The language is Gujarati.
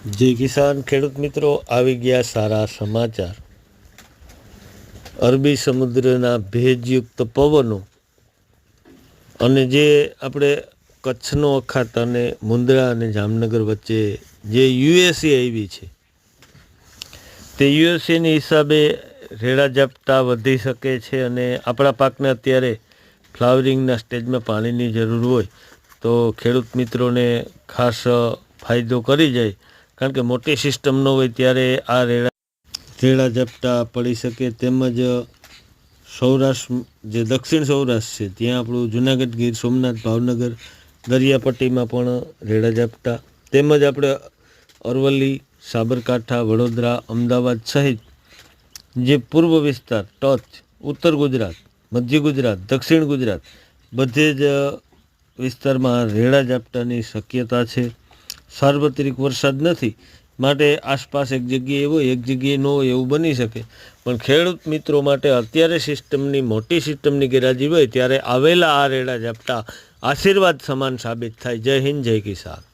જય કિસાન ખેડૂત મિત્રો, આવી ગયા સારા સમાચાર. અરબી સમુદ્રના ભેજયુક્ત પવનો અને જે આપણે કચ્છનો અખાત અને મુંદ્રા અને જામનગર વચ્ચે જે યુએસએ આવી છે, તે યુએસએની હિસાબે રેડા ઝાપટા વધી શકે છે અને આપણા પાકને અત્યારે ફ્લાવરિંગના સ્ટેજમાં પાણીની જરૂર હોય તો ખેડૂત મિત્રોને ખાસ ફાયદો કરી જાય કારણ કે મોટી સિસ્ટમ ન હોય ત્યારે આ રેડા રેડા ઝાપટા પડી શકે તેમજ સૌરાષ્ટ્ર, જે દક્ષિણ સૌરાષ્ટ્ર છે, ત્યાં આપણું જુનાગઢ ગીર, સોમનાથ, ભાવનગર, દરિયાપટ્ટીમાં પણ રેડા ઝાપટા. તેમજ આપણે અરવલ્લી, સાબરકાંઠા, વડોદરા, અમદાવાદ સહિત જે પૂર્વ વિસ્તાર, ટચ, ઉત્તર ગુજરાત, મધ્ય ગુજરાત, દક્ષિણ ગુજરાત, બધે જ વિસ્તારમાં રેડા ઝાપટાની શક્યતા છે. સાર્વત્રિક વરસાદ નથી. માટે આસપાસ એક જગ્યાએ હોય, એક જગ્યાએ ન હોય એવું બની શકે. પણ ખેડૂત મિત્રો માટે અત્યારે સિસ્ટમની, મોટી સિસ્ટમની ગેરહાજરી હોય, ત્યારે આવેલા આ રેડા ઝાપટા આશીર્વાદ સમાન સાબિત થાય. જય હિન્દ, જય કિસાન.